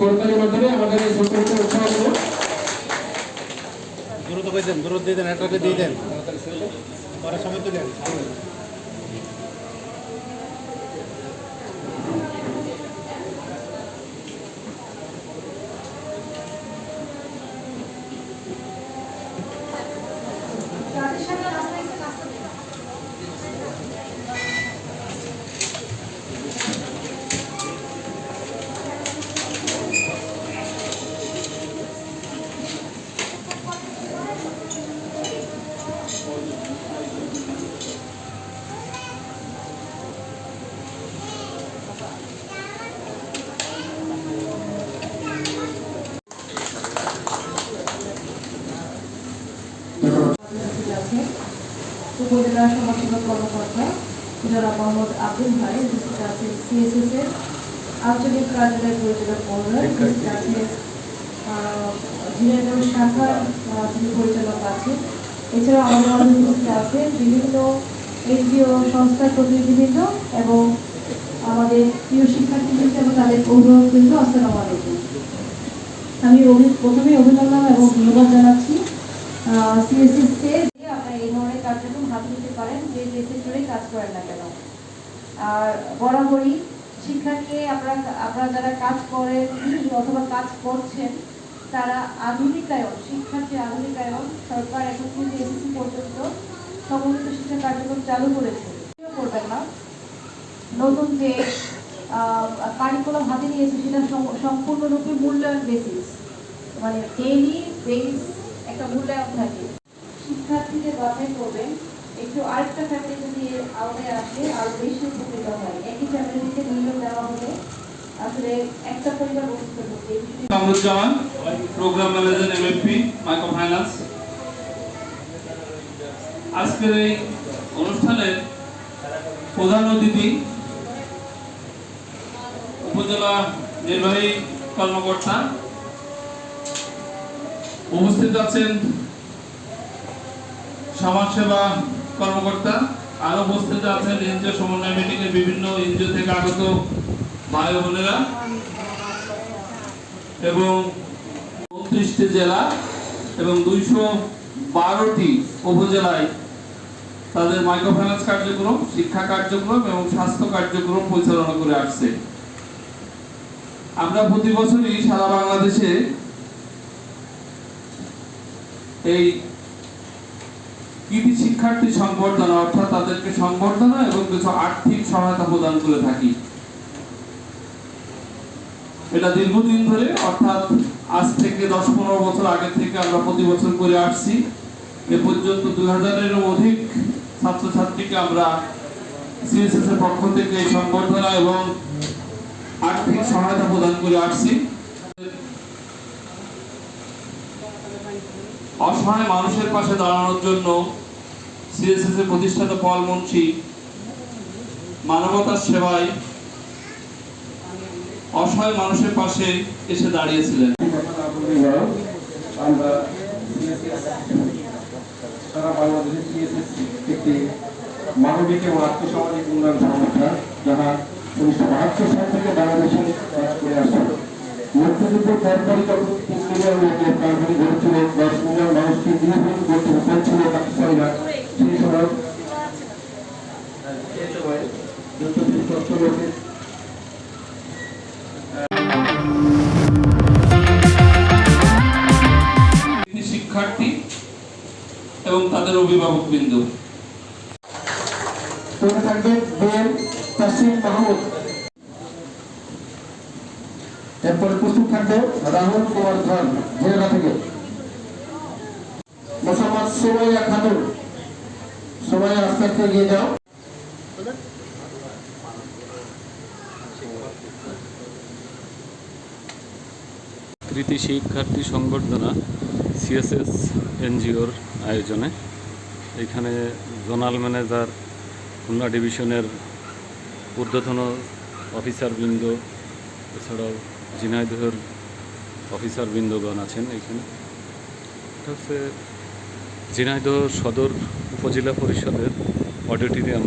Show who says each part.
Speaker 1: করতালির মাধ্যমে আমাদের এই সম্পর্কে উৎসাহ করব
Speaker 2: দ্রুত দিয়ে দেন দিয়ে দেন। পরে সময় তো দেন
Speaker 3: আছে। উপজেলা সমাজসেবা কর্মকর্তা জনাব মোহাম্মদ আব্দুল ভাই উপস্থিত আছে সিএসএস এর আঞ্চলিক কার্যালয় পরিচালক মহোদয় উপস্থিত আছে। আহ, ঝিনাইদহ শাখার যিনি পরিচালক আছেন। এছাড়াও আমাদের মাঝে উপস্থিত আছে বিভিন্ন এনজিও সংস্থার প্রতিনিধিবৃন্দ এবং আমাদের প্রিয় শিক্ষার্থীবৃন্দ এবং তাদের অভিভাবকবৃন্দ আসসালামু আলাইকুম। আমি প্রথমে অভিনন্দন এবং ধন্যবাদ জানাচ্ছি সিএসএসকে আপনারা এই ধরনের কার্যক্রম হাতে নিতে পারেন যে যে সেক্টরে কাজ করেন না কেন? আর বরাবরই শিক্ষা নিয়ে আপনারা আপনারা যারা কাজ করেন, অথবা কাজ করছেন, তারা আধুনিকায়ন শিক্ষার যে আধুনিকায়ন সরকার এখন কিন্তু এসএসসি পর্যন্ত সমন্বিত শিক্ষা কার্যক্রম চালু করেছে করবেন না। নতুন যে কারিকুলাম হাতে নিয়েছে, সেটা সম্পূর্ণরূপে মূল্যায়ন বেসিস মানে ডেইলি বেস একটা মূল্যায়ন থাকে। শিক্ষার্থীদের বাছাই করবেন। একটু আরেকটা ফ্যামিলি যদি এর আওতায় আসে আরও বেশি উপকৃত হয়। একই ফ্যামিলিতে নিয়োগ দেওয়া হলে আসলে একটা পরিবার এই বিষয়ে
Speaker 4: Kamruzzaman program manager MFP micro finance আজকের এই অনুষ্ঠানের প্রধান অতিথি উপজেলা নির্বাহী কর্মকর্তা উপস্থিত আছেন সমাজসেবা কর্মকর্তা। আর উপস্থিত আছেন এনজিও সমন্বয় মিটিং এর বিভিন্ন এনজিও থেকে আগত ভাই বোনেরা এবং উনত্রিশটি জেলা এবং দুইশো বারোটি উপজেলায় তাদের মাইক্রোফাইন্যান্স কার্যক্রম, শিক্ষা কার্যক্রম এবং স্বাস্থ্য কার্যক্রম পরিচালনা করে আসছে। আমরা প্রতি বছরই সারা বাংলাদেশে এই কৃতি শিক্ষার্থী সংবর্ধনা, অর্থাৎ তাদেরকে সংবর্ধনা এবং কিছু আর্থিক সহায়তা প্রদান করে থাকি। এটা দীর্ঘদিন ধরে, অর্থাৎ আজ থেকে দশ পনেরো বছর আগে থেকে আমরা প্রতি বছর করে আসছি। এ পর্যন্ত দুই হাজারেরও অধিক ছাত্রছাত্রীকে আমরা সিএসএস এর পক্ষ থেকে এই সংবর্ধনা এবং আর্থিক সহায়তা প্রদান করে আসছি। অসহায় মানুষের পাশে দাঁড়ানোর জন্য সিএসএস এর প্রতিষ্ঠাতা পল মুন্সি, মানবতার সেবায় অসহায় মানুষের পাশে এসে দাঁড়িয়েছিলেন।
Speaker 1: সারা বাংলাদেশে সিএসএস একটি মানবিক এবং আর্থসামাজিক উন্নয়ন সংস্থা যারা উনিশশো বাহাত্তর সাল থেকে কাজ করে আসছে। যখন তিন মিলিয়ন লোকের দশ মিলিয়ন মানুষকে গৃহহীন করতে হয়েছিল পাকিস্তানিরা সেই
Speaker 4: তিনি শিক্ষার্থী এবং তাদের অভিভাবক বিন্দু।
Speaker 1: রাহুল কুমার ধর জেলা থেকে। মোসাম্মদ সোমাইয়া খাতুন। সোমাইয়া আস্তে আস্তে এগিয়ে যাও।
Speaker 5: কৃতি শিক্ষার্থী সংবর্ধনা সিএসএস এনজিওর আয়োজনে। এখানে জোনাল ম্যানেজার, খুলনা ডিভিশনের ঊর্ধ্বতন অফিসারবৃন্দ, এছাড়াও ঝিনাইদহের অফিসারবৃন্দগণ আছেন এখানে। এটা হচ্ছে ঝিনাইদহ সদর উপজেলা পরিষদের অডিটোরিয়াম।